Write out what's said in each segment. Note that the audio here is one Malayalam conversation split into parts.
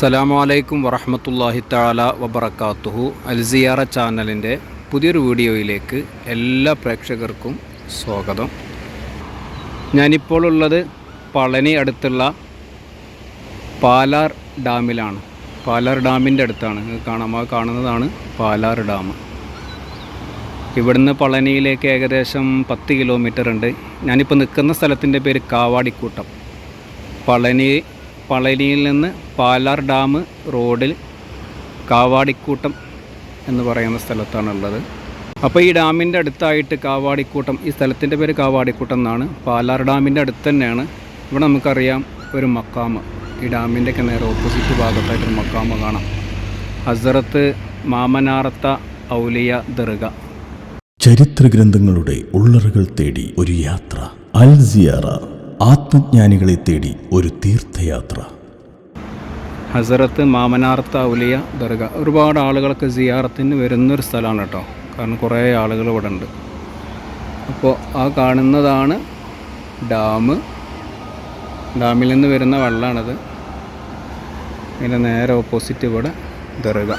അസ്സലാമു അലൈക്കും വറഹമത്തല്ലാഹി താല വബർക്കാത്തുഹു അൽസിയാറ ചാനലിന്റെ പുതിയൊരു വീഡിയോയിലേക്ക് എല്ലാ പ്രേക്ഷകർക്കും സ്വാഗതം. ഞാനിപ്പോൾ ഉള്ളത് പളനി അടുത്തുള്ള പാലാർ ഡാമിലാണ്. പാലാർ ഡാമിന്റെ അടുത്താണ്. കാണാൻ കാണുന്നതാണ് പാലാർ ഡാം. ഇവിടുന്ന് പളനിയിലേക്ക് ഏകദേശം പത്ത് കിലോമീറ്റർ ഉണ്ട്. ഞാനിപ്പോൾ നിൽക്കുന്ന സ്ഥലത്തിന്റെ പേര് കാവാടിക്കൂട്ടം. പളനി പളനിയിൽ നിന്ന് പാലാർ ഡാം റോഡിൽ കാവാടിക്കൂട്ടം എന്ന് പറയുന്ന സ്ഥലത്താണുള്ളത്. അപ്പോൾ ഈ ഡാമിന്റെ അടുത്തായിട്ട് കാവാടിക്കൂട്ടം ഈ സ്ഥലത്തിന്റെ പേര് കാവാടിക്കൂട്ടം എന്നാണ്. പാലാർ ഡാമിന്റെ അടുത്ത് തന്നെയാണ്. ഇവിടെ നമുക്കറിയാം ഒരു മക്കാമ് ഈ ഡാമിന്റെയൊക്കെ നേരെ ഓപ്പോസിറ്റ് ഭാഗത്തായിട്ടൊരു മക്കാമ് കാണാം. ഹസറത്ത് മാമനാറത്ത ഔലിയ ദർഗ. ചരിത്ര ഗ്രന്ഥങ്ങളുടെ ഉള്ളറുകൾ തേടി ഒരു യാത്ര. അൽ സിയാറ. ആത്മജ്ഞാനികളെ തേടി ഒരു തീർത്ഥയാത്ര. ഹസരത്ത് മാമനാർത്ത ഔലിയ ദർഗ. ഒരുപാട് ആളുകളൊക്കെ സിയാറത്തിന് വരുന്നൊരു സ്ഥലമാണ് കേട്ടോ. കാരണം കുറേ ആളുകൾ ഇവിടെ ഉണ്ട് അപ്പോൾ ആ കാണുന്നതാണ് ഡാം. ഡാമിൽ നിന്ന് വരുന്ന വെള്ളമാണത് അതിന്റെ നേരെ ഓപ്പോസിറ്റ് ഇവിടെ ദർഗ.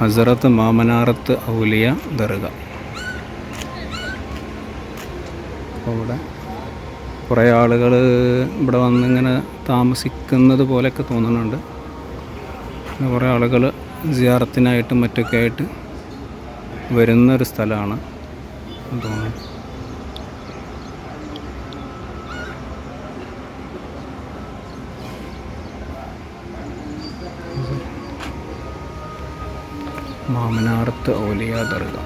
ഹസറത്ത് മാമനാറത്ത് ഔലിയ ദർഗ. അപ്പോൾ ഇവിടെ കുറേ ആളുകൾ ഇവിടെ വന്നിങ്ങനെ താമസിക്കുന്നത് പോലെയൊക്കെ തോന്നുന്നുണ്ട്. കുറേ ആളുകൾ സിയാറത്തിനായിട്ടും മറ്റൊക്കെ ആയിട്ട് വരുന്നൊരു സ്ഥലമാണ്. തോന്നുന്നു മാമനാർത്ത് ഓലിയ Dargah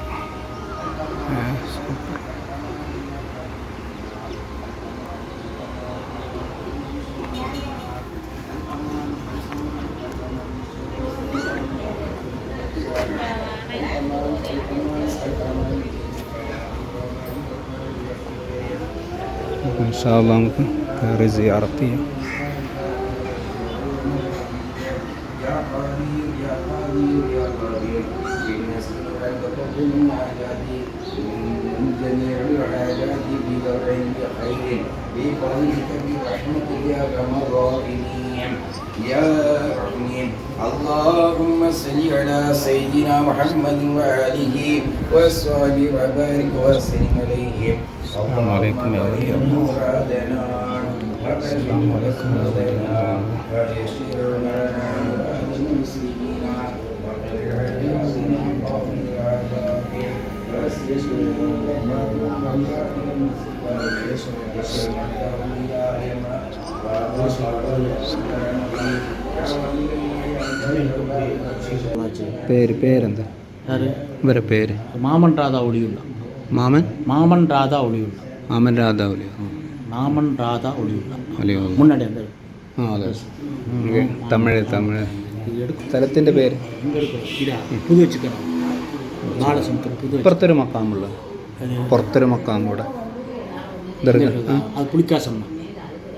insya Allah mungkin dari ya. رحيم اللهم صل على سيدنا محمد وآله وصحبه وبارك وسلم عليه السلام عليكم يا ولي. السلام عليكم يا ولي الله. لنا المسلمين പേര് പേരെന്താ ഇവരെ പേര് മാമൻ രാധ ഒളിയുള്ള മാമൻ മാമൻ രാധ ഒളിയുള്ള മാമൻ രാധ ഒളിയ മാമൻ രാധ ഒളിയുള്ള ഒളിയോ മുന്നടി ആ അതെ തമിഴ് തമിഴ് സ്ഥലത്തിൻ്റെ പേര് പുതു പുറത്തൊരു മക്കാമുള്ള പുറത്തൊരു മക്കാമൂടെ പുളിക്കാസമ്മ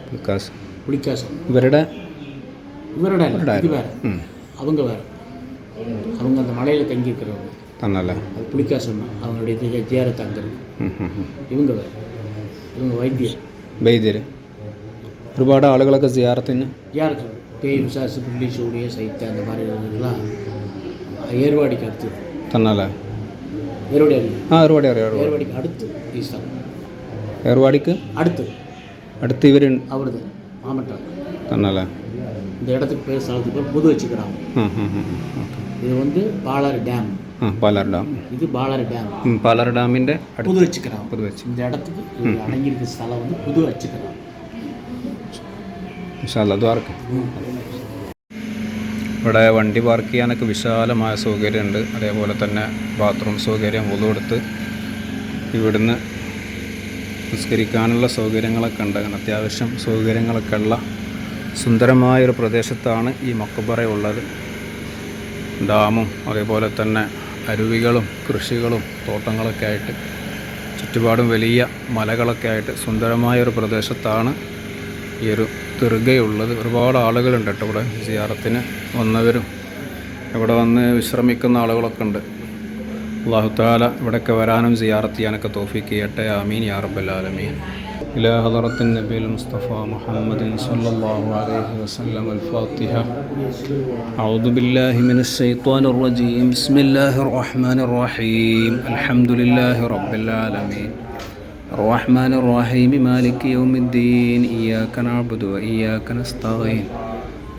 ദർഗ ആ அது புளிக்காசம் വികാസ് புளிக்காசம் ഇവരുടെ இவரோட இல்ல, ഇവരുടെ இது வேற ഉം. அவங்க வேற அவங்க அந்த மலையில் தங்கி இருக்கிறவங்க തന്നല്ലേ அது புளிக்காசம் அவங்களுடைய இது ஜியாரத்து அங்கே இருக்கு ഉം, ഉം, ഉം. இவங்க வேற இவங்க வைத்தியர் വൈദ്യര് ഒരുപാട് ആളുകളൊക്കെ സിയാറത്തിന് யாருக்கு பேய் விசாசு புள்ளி சூடிய சைத்த அந்த மாதிரி இதெல்லாம் ஏர்வாடிக்கு அடுத்து തന്നല്ലേ ஏர்வாடி அறிவு ആ ഒരുപാട് അറിയാം ഒരുപാട് ஏர்வாடிக்கு அடுத்து ஈஸ்தான் ഏർവാടിക്ക് அடுத்து അടുത്ത് ഇവർ அவருது மாமட்டம் തന്നല്ലേ இந்த இடத்துக்கு பேர் ஸ்தலத்துக்கு பேர் புது வச்சுக்கிறாங்க ഉം, ഉം, ഉം, ഉം. ഓക്കേ. இது வந்து பாலாறு டேம் ആ പാലാർ ഡാം இது பாலாறு டேம் ഉം, പാലാർ ഡാമിൻ്റെ അടുത്ത് புது வச்சுக்கிறாங்க പുതു വെച്ച് இந்த இடத்துக்கு இது அடங்கியிருக்க ஸ்தலம் வந்து புது வச்சுக்கிறாங்க വിശാല ദ്വാർക്ക് ഇവിടെ വണ്ടി പാർക്ക് ചെയ്യാനൊക്കെ വിശാലമായ സൗകര്യമുണ്ട് അതേപോലെ തന്നെ ബാത്റൂം സൗകര്യം കൊടുത്ത് ഇവിടുന്ന് നിസ്കരിക്കാനുള്ള സൗകര്യങ്ങളൊക്കെ ഉണ്ട്. അങ്ങനെ അത്യാവശ്യം സൗകര്യങ്ങളൊക്കെ ഉള്ള സുന്ദരമായൊരു പ്രദേശത്താണ് ഈ മക്കബറ ഉള്ളത്. ഡാമും അതേപോലെ തന്നെ അരുവികളും കൃഷികളും തോട്ടങ്ങളൊക്കെ ആയിട്ട് ചുറ്റുപാടും വലിയ മലകളൊക്കെ ആയിട്ട് സുന്ദരമായൊരു പ്രദേശത്താണ് ഈ ഒരു തിറുകയുള്ളത് ഒരുപാട് ആളുകളുണ്ട് കേട്ടോ ഇവിടെ. സിയാറത്തിന് വന്നവരും ഇവിടെ വന്ന് വിശ്രമിക്കുന്ന ആളുകളൊക്കെ ഉണ്ട്. അള്ളാഹു താല ഇവിടെയൊക്കെ വരാനും സിയാറത്ത് ചെയ്യാനൊക്കെ തോഫിക്ക് ചെയ്യട്ടെ ആമീൻ യാ റബ്ബൽ ആലമീൻ إلى حضرة النبي المصطفى محمد صلى الله عليه وسلم الفاتحة أعوذ بالله من الشيطان الرجيم بسم الله الرحمن الرحيم الحمد لله رب العالمين الرحمن الرحيم مالك يوم الدين إياك نعبد وإياك نستعين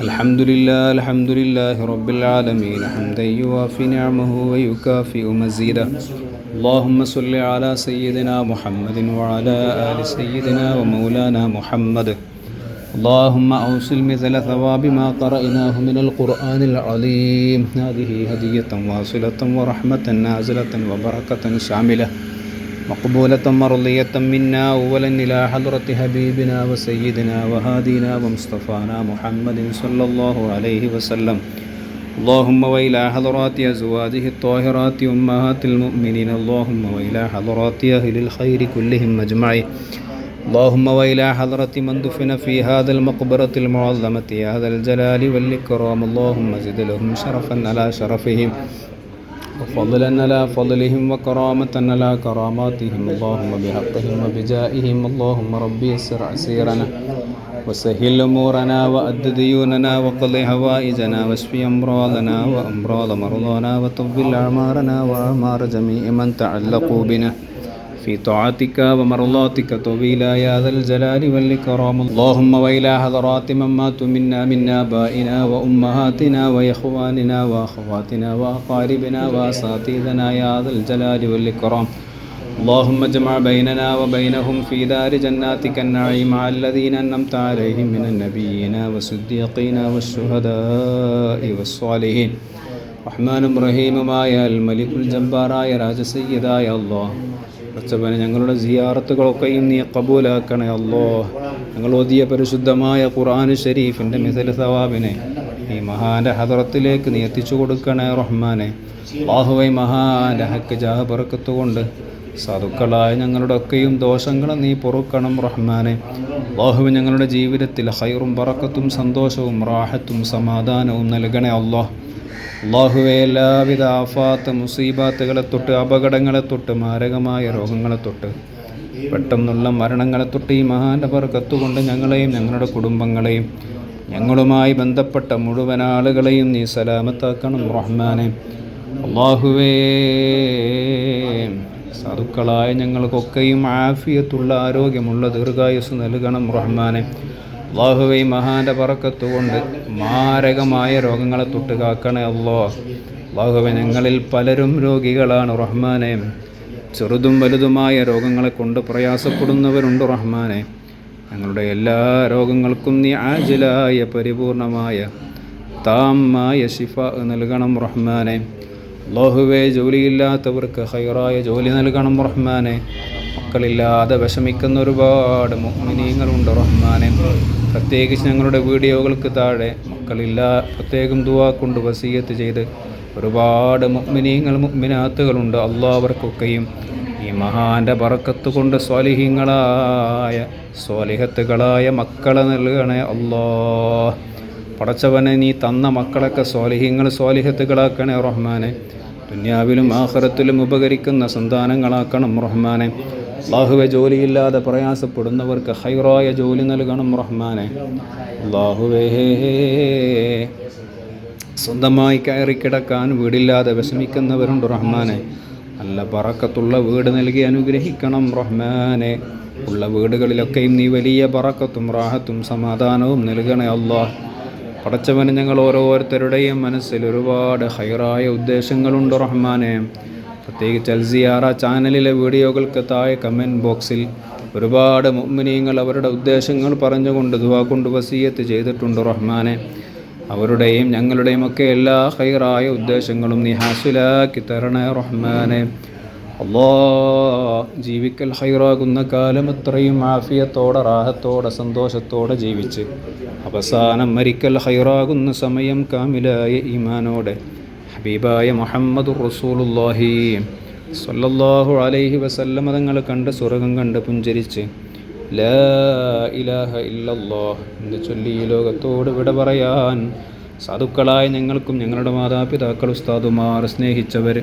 الحمد لله الحمد لله رب العالمين. حمدا يوافي نعمه ويكافئ مزيدا اللهم صل على سيدنا محمد وعلى آل سيدنا ومولانا محمد. اللهم أوصل مثل ثواب ما قرأناه من القرآن العظيم هذه هدية واصلة ورحمة نازلة وبركة شاملة. مقبولة مرضية منا أولا إلى حضرة حبيبنا وسيدنا وهادينا ومصطفانا محمد صلى الله عليه وسلم. اللهم وإلى حضرات أزواجه الطاهرات أمهات المؤمنين. اللهم وإلى حضرات أهل الخير كلهم أجمعين. اللهم وإلى حضرة من دفن في هذا المقبرة المعظمة. يا ذا الجلال والإكرام. اللهم زد لهم شرفا على شرفهم. وفضلا على فضلهم وكرامة على كراماتهم اللهم بحقهم وبجائهم اللهم ربي يسر عسيرنا وسهل أمورنا وأد ديوننا وقضي حوائجنا واشف أمراضنا وأمراض مرضانا وطول أعمارنا وأعمار جميع من تعلقوا بنا في طاعتك ومرضاتك طويلا يا ذا الجلال والإكرام اللهم وإلى حضرات من ماتوا منا من آبائنا وأمهاتنا وإخواننا وأخواتنا وأقاربنا وأساتذنا يا ذا الجلال والإكرام اللهم اجمع بيننا وبينهم في دار جناتك النعيم مع الذين أنعمت عليهم من النبيين والصديقين والشهداء والصالحين റഹ്മാനും റഹീമുമായ അൽ മലിക്കുൽ ജബ്ബാറായ രാജസയ്യദായ അല്ലോ പച്ചവനെ ഞങ്ങളുടെ സിയാറത്തുകളൊക്കെയും നീ കബൂലാക്കണേ അല്ലോ ഞങ്ങൾ ഓതിയ പരിശുദ്ധമായ ഖുർആൻ ഷരീഫിന്റെ മിസൽ സവാബിനെ ഈ മഹാന്റെ ഹദറത്തിലേക്ക് നീ എത്തിച്ചു കൊടുക്കണേ റഹ്മാനെ. ബാഹുവൈ മഹാന്റെ ഹക്ക് ജാഹ പറക്കത്തുകൊണ്ട് സാധുക്കളായ ഞങ്ങളുടെ ഒക്കെയും ദോഷങ്ങളെ നീ പൊറുക്കണം റഹ്മാനെ. ബാഹുവ് ഞങ്ങളുടെ ജീവിതത്തിൽ ഹൈറും പറക്കത്തും സന്തോഷവും റാഹത്തും സമാധാനവും നൽകണേ അല്ലോ അള്ളാഹുവെ എല്ലാവിധ ആഫാത്ത് മുസീബാത്തുകളെ തൊട്ട് അപകടങ്ങളെ തൊട്ട് മാരകമായ രോഗങ്ങളെ തൊട്ട് പെട്ടെന്നുള്ള മരണങ്ങളെ തൊട്ട് ഈ മഹാന്റെ പറക്കത്തുകൊണ്ട് ഞങ്ങളെയും ഞങ്ങളുടെ കുടുംബങ്ങളെയും ഞങ്ങളുമായി ബന്ധപ്പെട്ട മുഴുവൻ ആളുകളെയും നീ സലാമത്താക്കണം റഹ്മാനെ. അള്ളാഹുവേ സാധുക്കളായ ഞങ്ങൾക്കൊക്കെയും ആഫിയത്തുള്ള ആരോഗ്യമുള്ള ദീർഘായുസ് നൽകണം റഹ്മാനെ. അള്ളാഹുവെ മഹാന്റെ പറക്കത്തുകൊണ്ട് മാരകമായ രോഗങ്ങളെ തൊട്ട് കാക്കണേ അല്ലോ അള്ളാഹുവെ ഞങ്ങളിൽ പലരും രോഗികളാണ് റഹ്മാനെ. ചെറുതും വലുതുമായ രോഗങ്ങളെ കൊണ്ട് പ്രയാസപ്പെടുന്നവരുണ്ട് റഹ്മാനെ. ഞങ്ങളുടെ എല്ലാ രോഗങ്ങൾക്കും നീ ആജിലായ പരിപൂർണമായ താമായ ശിഫ നൽകണം റഹ്മാനെ. അള്ളാഹുവെ ജോലിയില്ലാത്തവർക്ക് ഹൈറായ ജോലി നൽകണം റഹ്മാനെ. മക്കളില്ലാതെ വിഷമിക്കുന്ന ഒരുപാട് മുഗ്മിനീങ്ങളുണ്ട് റഹ്മാനെ. പ്രത്യേകിച്ച് ഞങ്ങളുടെ വീഡിയോകൾക്ക് താഴെ മക്കളില്ല പ്രത്യേകം ദുവാ കൊണ്ട് വസീയത്ത് ചെയ്ത് ഒരുപാട് മുഗ്മിനീങ്ങൾ മുഗ്മിനാത്തുകളുണ്ട് അള്ളാവർക്കൊക്കെയും ഈ മഹാന്റെ പറക്കത്ത് കൊണ്ട് സ്വാലിഹീങ്ങളായ സ്വാലിഹത്തുകളായ മക്കളെ നൽകണേ അള്ളാ പടച്ചവനെ നീ തന്ന മക്കളൊക്കെ സ്വാലിഹ്യങ്ങൾ സ്വാലിഹത്തുകളാക്കണേ റഹ്മാനെ. ദുന്യാവിലും ആഹ്റത്തിലും ഉപകരിക്കുന്ന സന്താനങ്ങളാക്കണം റഹ്മാനെ. അള്ളാഹുവെ ജോലിയില്ലാതെ പ്രയാസപ്പെടുന്നവർക്ക് ഹൈറായ ജോലി നൽകണം റഹ്മാനെ. അള്ളാഹുവേ സ്വന്തമായി കയറി കിടക്കാൻ വീടില്ലാതെ വിഷമിക്കുന്നവരുണ്ട് റഹ്മാനെ. നല്ല പറക്കത്തുള്ള വീട് നൽകി അനുഗ്രഹിക്കണം റഹ്മാനെ. ഉള്ള വീടുകളിലൊക്കെയും നീ വലിയ പറക്കത്തും റാഹത്തും സമാധാനവും നൽകണേ അള്ളാഹ് പടച്ചവന് ഞങ്ങൾ ഓരോരുത്തരുടെയും മനസ്സിൽ ഒരുപാട് ഹൈറായ ഉദ്ദേശങ്ങളുണ്ട് റഹ്മാനെ. പ്രത്യേകിച്ച് അൽസിയാറ ചാനലിലെ വീഡിയോകൾക്ക് താഴെ കമന്റ് ബോക്സിൽ ഒരുപാട് മുഅ്മിനീങ്ങൾ അവരുടെ ഉദ്ദേശങ്ങൾ പറഞ്ഞുകൊണ്ട് ദുവാ കൊണ്ട് വസീയത്ത് ചെയ്തിട്ടുണ്ട് റഹ്മാനെ. അവരുടെയും ഞങ്ങളുടെയും ഒക്കെ എല്ലാ ഹൈറായ ഉദ്ദേശങ്ങളും നീ ഹാസിലാക്കി തരണേ റഹ്മാനെ. അള്ളാ ജീവിക്കൽ ഹൈറാകുന്ന കാലം അത്രയും ആഫിയത്തോടെ റാഹത്തോടെ സന്തോഷത്തോടെ ജീവിച്ച്. അവസാനം മരിക്കൽ ഹൈറാകുന്ന സമയം കാമിലായ ഈമാനോടെ. ഹബീബായ മുഹമ്മദ് റസൂലുല്ലാഹി സല്ലല്ലാഹു അലൈഹി വസല്ലം തങ്ങൾ കണ്ട് സ്വർഗം കണ്ട് പുഞ്ചരിച്ച് ലാ ഇലാഹ ഇല്ലല്ലാഹ് എന്ന് ചൊല്ലി ലോകത്തോട് വിട പറയാൻ സാധുക്കളായ ഞങ്ങൾക്കും ഞങ്ങളുടെ മാതാപിതാക്കൾ ഉസ്താദുമാർ സ്നേഹിച്ചവർ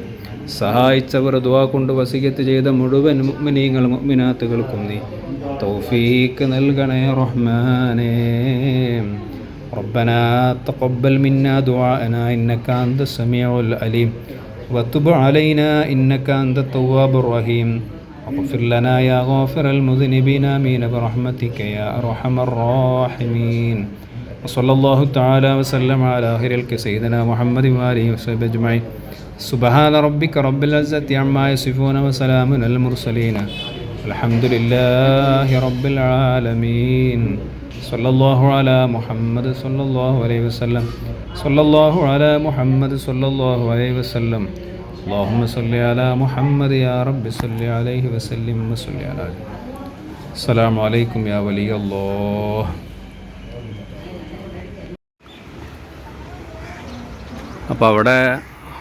സഹായിച്ചവർ ദുവാ കൊണ്ട് വസീയത്ത് ചെയ്ത മുഴുവൻ മുഅ്മിനീങ്ങൾ മുഅ്മിനാത്തുകൾക്കും നീ തൗഫീക്ക് നൽകണേ റഹ്മാനേ. ربنا تقبل منا دعاءنا إنك أنت السميع العليم. وتب علينا إنك أنت التواب الرحيم. واغفر لنا يا غافر المذنبين آمين برحمتك يا أرحم الراحمين. وصلى الله تعالى وسلم على خير الك سيدنا محمد وآله وصحبه أجمعين. سبحان ربك رب العزة عما يصفون وسلام على المرسلين. الحمد لله رب العالمين. صلى الله على محمد صلى الله عليه وسلم صلى الله على محمد صلى الله عليه وسلم اللهم صل على محمد يا رب صل عليه وسلم وصل على السلام عليكم يا ولي الله അപ്പോൾ അവിടെ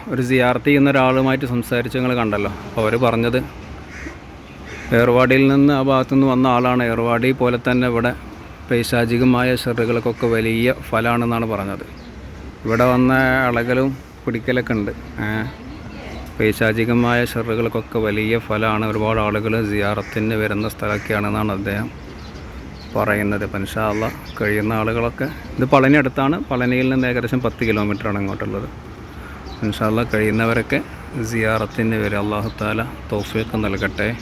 ഒരു സിയാർത്ത് ചെയ്യുന്ന ഒരാളുമായിട്ട് സംസാരിച്ച് നിങ്ങൾ കണ്ടല്ലോ അപ്പോൾ അവർ പറഞ്ഞത് ഏർവാടിയിൽ നിന്ന് ആ ഭാഗത്തു നിന്ന് വന്ന ആളാണ് ഏർവാടി പോലെ തന്നെ ഇവിടെ പൈശാചികമായ ഷെറുകൾക്കൊക്കെ വലിയ ഫലമാണെന്നാണ് പറഞ്ഞത്. ഇവിടെ വന്ന അളകലും പിടിക്കലൊക്കെ ഉണ്ട്. പൈശാചികമായ ഷെറുകൾക്കൊക്കെ വലിയ ഫലമാണ് ഒരുപാട് ആളുകൾ സിയാറത്തിന് വരുന്ന സ്ഥലമൊക്കെയാണെന്നാണ് അദ്ദേഹം പറയുന്നത്. പൻഷാള്ള കഴിയുന്ന ആളുകളൊക്കെ ഇത് പളനി അടുത്താണ്. പളനിയിൽ നിന്ന് ഏകദേശം പത്ത് കിലോമീറ്ററാണ് ഇങ്ങോട്ടുള്ളത്. പനിഷാള്ള കഴിയുന്നവരൊക്കെ സിയാറത്തിന് വരെ അള്ളാഹു താല തോഫിയൊക്കെ നൽകട്ടെ.